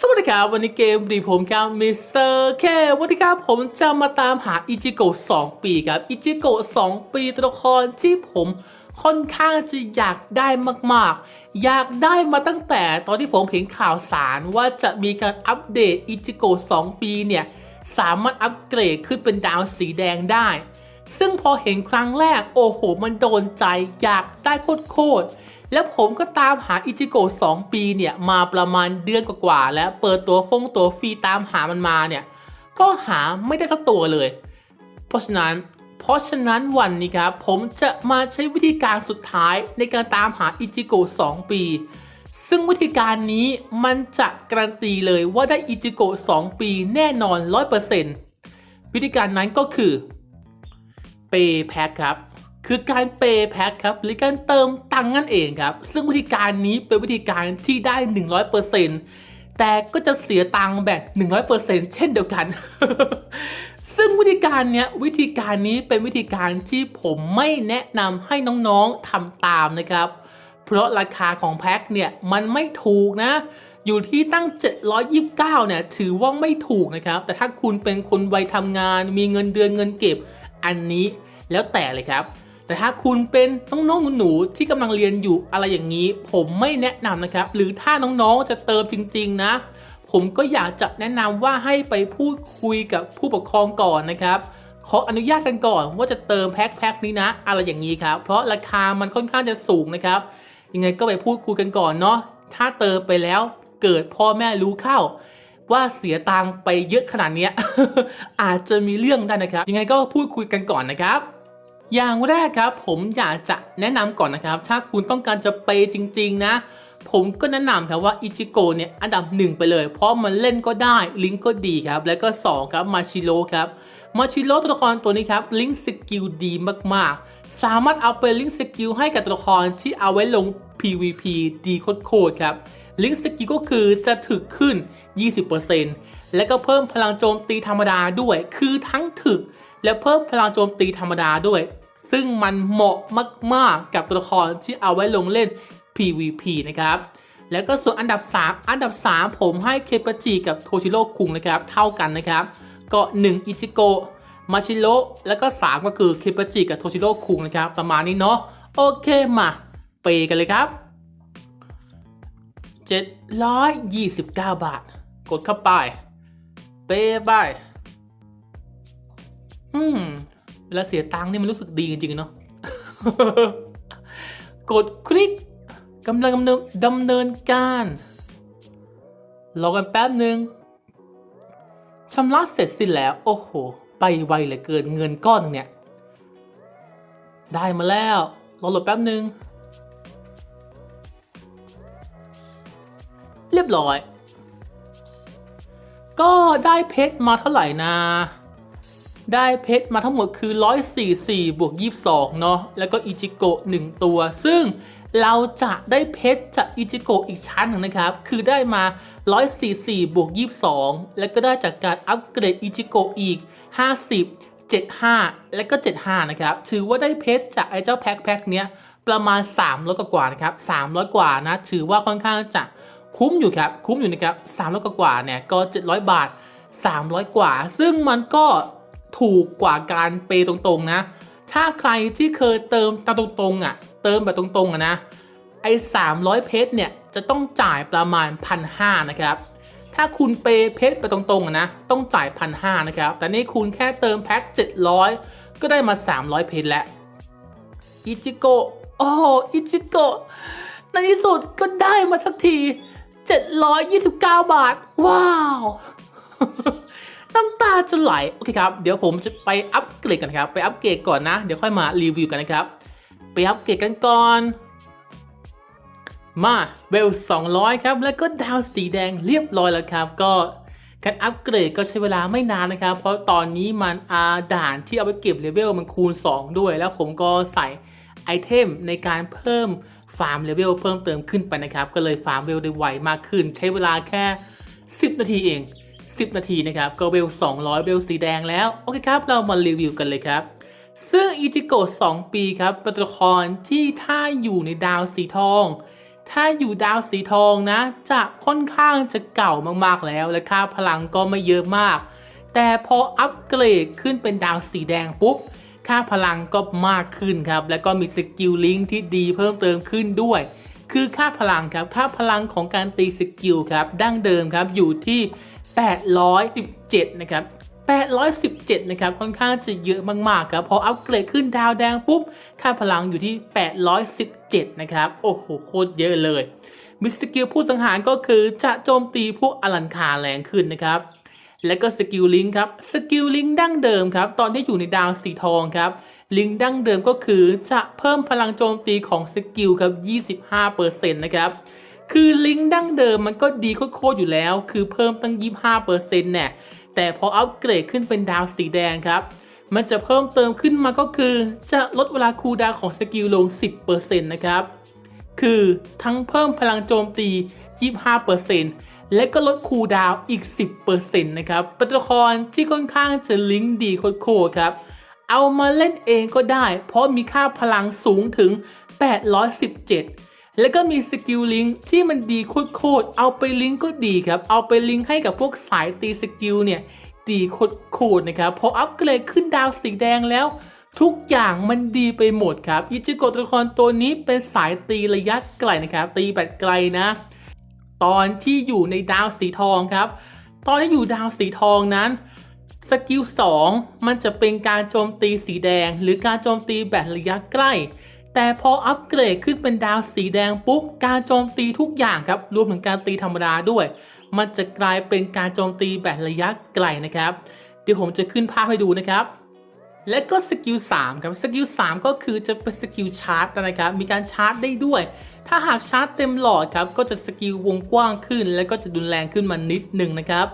สวัสดีครับวันนี้เกมดีผมครับมิสเตอร์เควันนี้ครับผมจะมาตามหาอิจิโกะ2ปีครับอิจิโกะ2ปีตัวละครที่ผมค่อนข้างจะอยากได้มากๆ อยากได้มาตั้งแต่ตอนที่ผมเห็นข่าวสารว่าจะมีการอัปเดตอิจิโกะ2ปีเนี่ยสามารถอัปเกรดขึ้นเป็นดาวสีแดงได้ ซึ่งพอเห็นครั้งแรกโอ้โหมันโดนใจอยากได้โคตรๆ แล้วผมก็ตามหาอิจิโกะ2ปีเนี่ย มาประมาณเดือนกว่าๆแล้วเปิดตัวฟงตัวฟรีตามหามันมาเนี่ย ก็หาไม่ได้สักตัวเลย เพราะฉะนั้น เพราะฉะนั้นวันนี้ครับ ผมจะมาใช้วิธีการสุดท้ายในการตามหาอิจิโกะ2ปี ซึ่งวิธีการนี้มันจะการันตีเลยว่าได้อิจิโกะ2ปีแน่นอน 100%วิธีการนั้นก็คือเปแพ็คครับ คือการเปย์แพ็คครับหรือการเติมตังค์นั่นเองครับ ซึ่งวิธีการนี้เป็นวิธีการที่ได้ 100%แต่ก็จะเสียตังค์แบบ 100%เช่นเดียวกัน ซึ่งวิธีการเนี้ยวิธีการนี้เป็นวิธีการที่ผมไม่แนะนำให้น้องๆทำตามนะครับ เพราะราคาของแพ็คเนี่ยมันไม่ถูกนะอยู่ที่ตั้ง 729 เนี่ย ถือว่าไม่ถูกนะครับ แต่ถ้าคุณเป็นคนวัยทำงาน มีเงินเดือนเงินเก็บ อันนี้แล้วแต่เลยครับ แต่ถ้าคุณเป็นน้องๆหนูๆที่กำลังเรียนอยู่อะไรอย่างนี้ ผมไม่แนะนำนะครับ หรือถ้าน้องๆจะเติมจริง ๆ นะ ผมก็อยากจะแนะนำว่าให้ไปพูดคุยกับผู้ปกครองก่อนนะครับขออนุญาตกันก่อนว่าจะเติมแพ็คแพ็คนี้นะ อะไรอย่างนี้ครับ เพราะราคามันค่อนข้างจะสูงนะครับ ยังไงก็ไปพูดคุยกันก่อนเนาะถ้าเติมไปแล้วเกิดพ่อแม่รู้เข้า ว่าเสียตังค์ไปเยอะขนาดนี้อาจจะมีเรื่องได้นะครับ ยังไงก็พูดคุยกันก่อนนะครับ อย่างแรกครับ ผมอยากจะแนะนำก่อนนะครับ ถ้าคุณต้องการจะเปย์จริง ๆ นะ ผมก็แนะนำครับว่าอิจิโกเนี่ยอันดับหนึ่งไปเลย เพราะมันเล่นก็ได้ลิงก์ก็ดีครับ แล้วก็ 2 ครับมาชิโร่ครับมาชิโร่ตัวละครตัวนี้ครับลิงก์สกิลดีมากๆ สามารถเอาไปลิงก์สกิลให้กับตัวละครที่เอาไว้ลง PVP ดีโคตรครับลิงก์สกิลก็คือจะถึกขึ้น 20%และก็เพิ่มพลังโจมตีธรรมดาด้วย คือทั้งถึกและเพิ่มพลังโจมตีธรรมดาด้วย ซึ่งมันเหมาะมากๆ กับตัวละครที่เอาไว้ลงเล่น PVP นะครับ แล้วก็ส่วนอันดับ 3 อันดับ 3 ผมให้เคปจิกับโทชิโร่คุงนะครับ เท่ากันนะครับ ก็ 1 อิจิโกะมาชิโร่แล้วก็ 3 ก็คือเคปจิกับโทชิโร่คุงนะครับ ประมาณนี้เนาะโอเคมาเปย์กันเลยครับ 729 บาท กดเข้าไป เปย์ไปอืม วลาเสียตังค์นี่มันรู้สึกดีจริงๆเนาะกดคลิกกำลังดำเนินดำเนินการรอกันแป๊บหนึ่งชำระเสร็จสิ้นแล้ว โอ้โห ไปไวเหลือเกินเงินก้อนนึงเนี่ย ได้มาแล้วรอโหลดแป๊บหนึ่งเรียบร้อย ก็ได้เพชรมาเท่าไหร่นะ ได้เพชรมาทั้งหมดคือ 144 บวก 22 เนาะแล้วก็อิจิโกะ1ตัว ซึ่งเราจะได้เพชรจากอิจิโกะอีกชั้นหนึ่งนะครับ คือได้มา 144 บวก 22 แล้วก็ได้จากการอัปเกรดอิจิโกะอีก 50 75 และก็ 75 นะครับ ถือว่าได้เพชรจากไอ้เจ้าแพ็คแพ็คเนี้ยประมาณ 300 กว่านะครับ 300 กว่านะ ถือว่าค่อนข้างจะคุ้มอยู่ครับ คุ้มอยู่นะครับ 300 กว่าเนี่ย ก็ 700 บาท 300 กว่า ซึ่งมันก็ ถูกกว่าการเปย์ตรงๆนะ ถ้าใครที่เคยเติมตามตรงๆอะ เติมแบบตรงๆอะนะ ไอ้300 เพชรเนี่ยจะต้องจ่ายประมาณ1,500นะครับ ถ้าคุณเปย์เพชรไปตรงๆอะนะ ต้องจ่าย1,500นะครับ แต่นี่คุณแค่เติมแพ็ค700 ก็ได้มา 300 เพชรแล้ว อิจิโกโอ้อิจิโกในที่สุดก็ได้มาสักที 729 บาท ว้าว น้ำตาจะไหล โอเคครับ เดี๋ยวผมจะไปอัปเกรดกันครับ ไปอัปเกรดก่อนนะ เดี๋ยวค่อยมารีวิวกันนะครับ ไปอัปเกรดกันก่อน มาเวล200 ครับ แล้วก็ดาวสีแดงเรียบร้อยแล้วครับ ก็การอัปเกรดก็ใช้เวลาไม่นานนะครับ เพราะตอนนี้มันอาด่านที่เอาไปเก็บเลเวลมันคูณ 2 ด้วย แล้วผมก็ใส่ไอเทมในการเพิ่มฟาร์มเลเวลเพิ่มเติมขึ้นไปนะครับ ก็เลยฟาร์มเวลได้ไวมากขึ้น ใช้เวลาแค่ 10 นาทีเอง 10 นาทีนะครับก็เวล 200 เวลสีแดงแล้ว โอเคครับ เรามารีวิวกันเลยครับ ซึ่งอิจิโกะ2ปีครับเป็นตัวละครที่ถ้าอยู่ในดาวสีทอง ถ้าอยู่ดาวสีทองนะ จะค่อนข้างจะเก่ามากๆแล้ว และค่าพลังก็ไม่เยอะมาก แต่พออัปเกรดขึ้นเป็นดาวสีแดงปุ๊บค่าพลังก็มากขึ้นครับ แล้วก็มีสกิลลิงก์ที่ดีเพิ่มเติมขึ้นด้วย คือค่าพลังครับ ค่าพลังของการตีสกิลครับ ดั้งเดิมครับอยู่ที่ 817 นะครับ 817 นะครับ ค่อนข้างจะเยอะมาก ๆ ครับ พออัปเกรดขึ้นดาวแดงปุ๊บ ค่าพลังอยู่ที่ 817 นะครับ โอ้โห โคตรเยอะเลย มิสกิลผู้สังหารก็คือจะโจมตีพวกอลันคาแรงขึ้นนะครับ และก็สกิลลิงครับ สกิลลิงดั้งเดิมครับ ตอนที่อยู่ในดาวสีทองครับ ลิงดั้งเดิมก็คือจะเพิ่มพลังโจมตีของสกิลครับ 25%นะครับ คือลิงดั้งเดิมมันก็ดีโคตรอยู่แล้ว คือเพิ่มตั้ง 25%เนี่ยแต่พออัปเกรดขึ้นเป็นดาวสีแดงครับ มันจะเพิ่มเติมขึ้นมาก็คือ จะลดเวลาคูลดาวของสกิลลง 10%นะครับ คือทั้งเพิ่มพลังโจมตี 25%และก็ลดคูลดาวอีก 10%นะครับเป็นตัวละครที่ค่อนข้างจะลิงก์ดีโคตรครับ เอามาเล่นเองก็ได้ เพราะมีค่าพลังสูงถึง 817 แล้วก็มีสกิลลิงก์ที่มันดีโคตรๆเอาไปลิงก์ก็ดีครับ เอาไปลิงก์ให้กับพวกสายตีสกิลเนี่ยดีโคตรๆนะครับ พออัปเกรดขึ้นดาวสีแดงแล้ว ทุกอย่างมันดีไปหมดครับอิจิโกะตัวละครตัวนี้เป็นสายตีระยะไกลนะครับตีแบบไกลนะ ตอนที่อยู่ในดาวสีทองครับ ตอนที่อยู่ดาวสีทองนั้นสกิล2มันจะเป็นการโจมตีสีแดง หรือการโจมตีแบบระยะใกล้ แต่พออัปเกรดขึ้นเป็นดาวสีแดงปุ๊บการโจมตีทุกอย่างครับรวมถึงการตีธรรมดาด้วย มันจะกลายเป็นการโจมตีแบบระยะไกลนะครับ เดี๋ยวผมจะขึ้นภาพให้ดูนะครับและก็สกิล3ครับสกิล3ก็คือจะเป็นสกิลชาร์จนะครับ มีการชาร์จได้ด้วย ถ้าหากชาร์จเต็มหลอดครับ ก็จะสกิลวงกว้างขึ้น และก็จะดุนแรงขึ้นมานิดหนึ่งนะครับ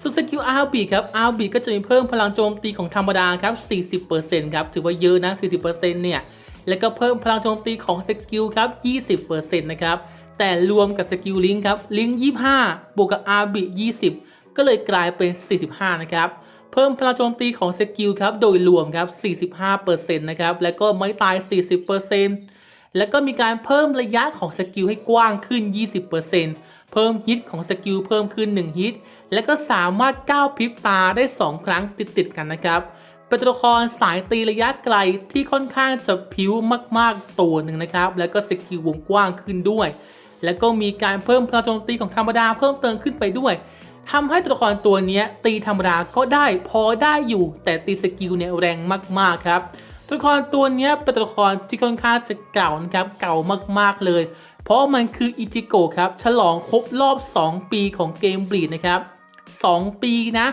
ส่วนสกิลอาร์บีครับอาร์บีก็จะมีเพิ่มพลังโจมตีของธรรมดาครับ 40%ครับ ถือว่าเยอะนะ 40%เนี่ย แล้วก็เพิ่มพลังโจมตีของสกิลครับ 20%นะครับ แต่รวมกับสกิลลิงครับ ลิง25 บวกกับ RB 20 ก็เลยกลายเป็น 45 นะครับ เพิ่มพลังโจมตีของสกิลครับ โดยรวมครับ 45%นะครับ แล้วก็ไม้ตาย 40%แล้วก็มีการเพิ่มระยะของสกิลให้กว้างขึ้น 20%เพิ่มฮิตของสกิลเพิ่มขึ้น 1 ฮิต แล้วก็สามารถก้าวพริบตาได้ 2 ครั้งติดๆกันนะครับ เป็นตัวละครสายตีระยะไกลที่ค่อนข้างจะผิวมากๆตัวหนึ่งนะครับ แล้วก็สกิลวงกว้างขึ้นด้วย แล้วก็มีการเพิ่มพลังโจมตีของธรรมดาเพิ่มเติมขึ้นไปด้วยทำให้ตัวละครตัวนี้ตีธรรมดาก็ได้พอได้อยู่ แต่ตีสกิลเนี่ยแรงมากๆครับตัวละครตัวนี้เป็นตัวละครที่ค่อนข้างจะเก่านะครับเก่ามากๆเลย เพราะมันคืออิจิโกะครับฉลองครบรอบ 2 ปีของเกมบลีดนะครับ 2 ปีนะ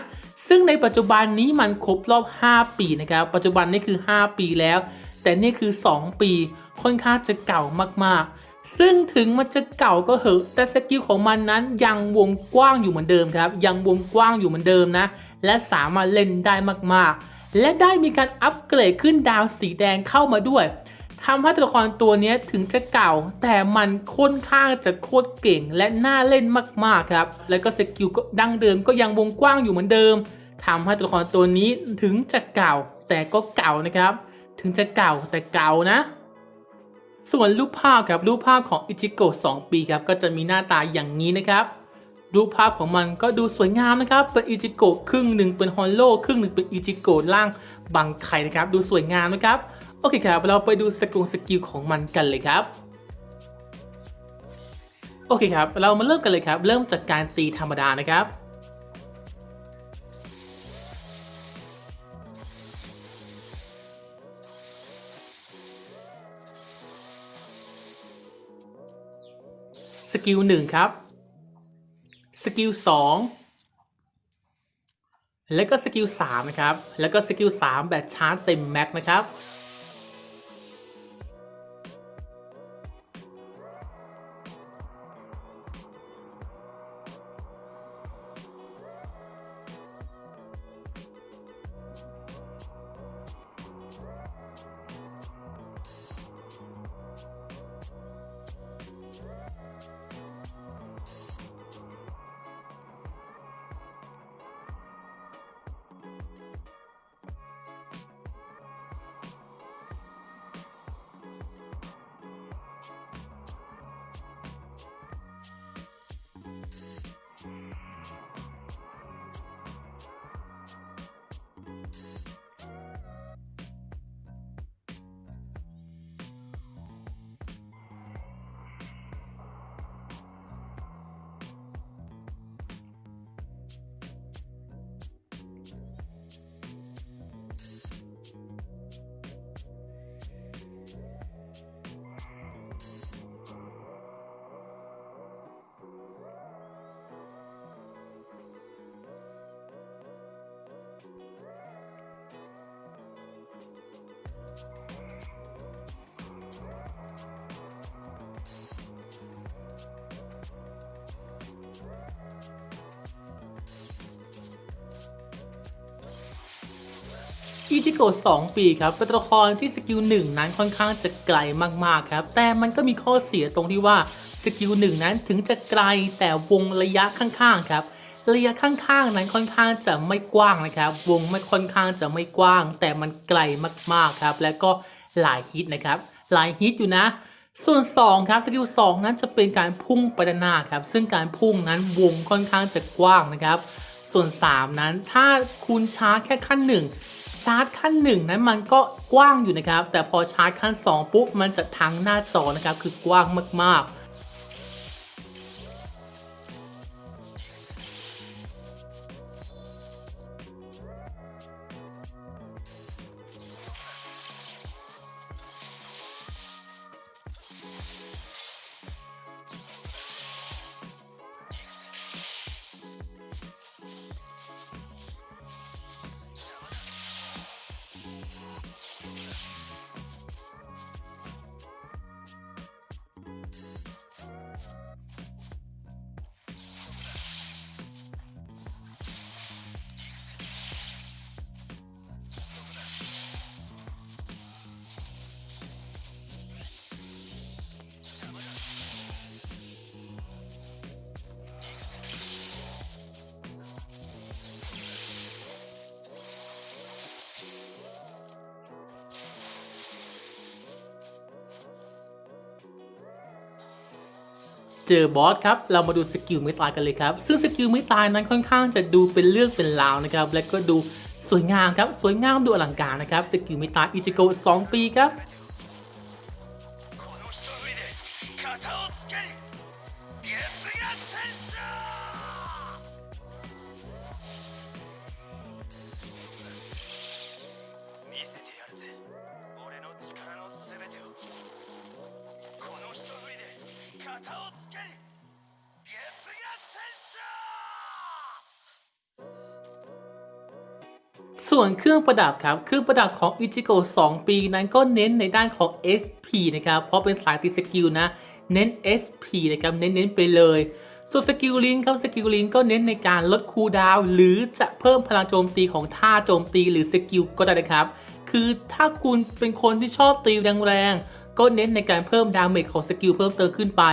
ซึ่งในปัจจุบันนี้มันครบรอบ 5 ปีนะครับ ปัจจุบันนี่คือ 5 ปีแล้ว แต่นี่คือ 2 ปีค่อนข้างจะเก่ามากๆ ซึ่งถึงมันจะเก่าก็เหอะ แต่สกิลของมันนั้นยังวงกว้างอยู่เหมือนเดิมครับ ยังวงกว้างอยู่เหมือนเดิมนะ และสามารถเล่นได้มากๆ และได้มีการอัปเกรดขึ้นดาวสีแดงเข้ามาด้วย ทำให้ตัวละครตัวนี้ถึงจะเก่า แต่มันค่อนข้างจะโคตรเก่งและน่าเล่นมากๆครับ แล้วก็สกิลก็ดั้งเดิมก็ยังวงกว้างอยู่เหมือนเดิมทำให้ตัวละครตัวนี้ถึงจะเก่า แต่ก็เก่านะครับ ถึงจะเก่าแต่เก่านะ ส่วนรูปภาพครับรูปภาพของอิจิโกะ2ปีครับก็จะมีหน้าตาอย่างนี้นะครับรูปภาพของมันก็ดูสวยงามนะครับ เป็นอิจิโกะครึ่งหนึ่งเป็นฮอลโลครึ่งหนึ่งเป็นอิจิโกะล่างบังไข่นะครับ ดูสวยงามนะครับ โอเคครับ เราไปดูสกุลสกิลของมันกันเลยครับ โอเคครับ เรามาเริ่มกันเลยครับ เริ่มจากการตีธรรมดานะครับ สกิลหนึ่งครับ สกิลสองแล้วก็สกิลสามนะครับ แล้วก็สกิลสามแบบชาร์จเต็มแม็กนะครับ อิจิโกะ2ปีครับเป็นตัวละครที่สกิลหนึ่งนั้นค่อนข้างจะไกลมากๆครับ แต่มันก็มีข้อเสียตรงที่ว่าสกิลหนึ่งนั้นถึงจะไกลแต่วงระยะข้างๆครับระยะข้างๆนั้นค่อนข้างจะไม่กว้างนะครับ วงไม่ค่อนข้างจะไม่กว้าง แต่มันไกลมากๆครับ และก็หลายฮิตนะครับ หลายฮิตอยู่นะ ส่วน 2 ครับสกิล2นั้นจะเป็นการพุ่งไปด้านหน้าครับ ซึ่งการพุ่งนั้นวงค่อนข้างจะกว้างนะครับ ส่วน 3 นั้นถ้าคุณช้าแค่ขั้น 1 ชาร์จขั้น1นั้นมันก็กว้างอยู่นะครับ แต่พอชาร์จขั้น 2 ปุ๊บมันจะทั้งหน้าจอนะครับคือกว้างมากๆ เจอบอสครับ เรามาดูสกิลไม่ตายกันเลยครับ ซึ่งสกิลไม่ตายนั้นค่อนข้างจะดูเป็นเรื่องเป็นราวนะครับ และก็ดูสวยงามครับ สวยงามดูอลังการนะครับ สกิลไม่ตายอิจิโกะ2ปีครับ肩を ส่วนเครื่องประดับครับ เครื่องประดับของอิจิโกะ2ปีนั้นก็เน้นในด้านของ SP นะครับ เพราะเป็นสายติดสกิลนะ เน้น SP นะครับ เน้นๆไปเลย ส่วนสกิลลิงครับ สกิลลิงก็เน้นในการลดคูลดาวหรือจะเพิ่มพลังโจมตีของท่าโจมตีหรือสกิลก็ได้นะครับ คือถ้าคุณเป็นคนที่ชอบตีแรงๆ ก็เน้นในการเพิ่มดาเมจของสกิลเพิ่มเติมขึ้นไป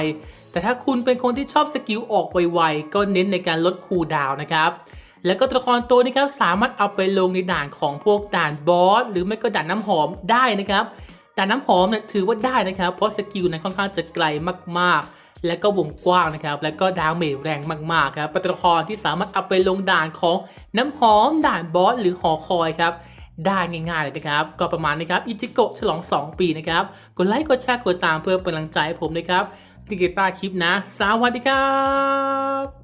แต่ถ้าคุณเป็นคนที่ชอบสกิลออกไวๆ ก็เน้นในการลดคูลดาวนะครับ แล้วก็ตัวละครตัวนี้ครับสามารถเอาไปลงในด่านของพวกด่านบอสหรือไม่ก็ด่านน้ำหอมได้นะครับด่านน้ำหอมเนี่ยถือว่าได้นะครับ เพราะสกิลนั้นค่อนข้างจะไกลมากๆ และก็วงกว้างนะครับ แล้วก็ดาเมจแรงมากๆครับเป็นตัวละครที่สามารถเอาไปลงด่านของน้ำหอมด่านบอสหรือหอคอยครับได้ง่ายๆเลยนะครับ ก็ประมาณนี้ครับอิจิโกะฉลอง 2 ปีนะครับ กดไลค์กดแชร์กดตามเพื่อเป็นกำลังใจให้ผมนะครับติดตามคลิปนะ สวัสดีครับ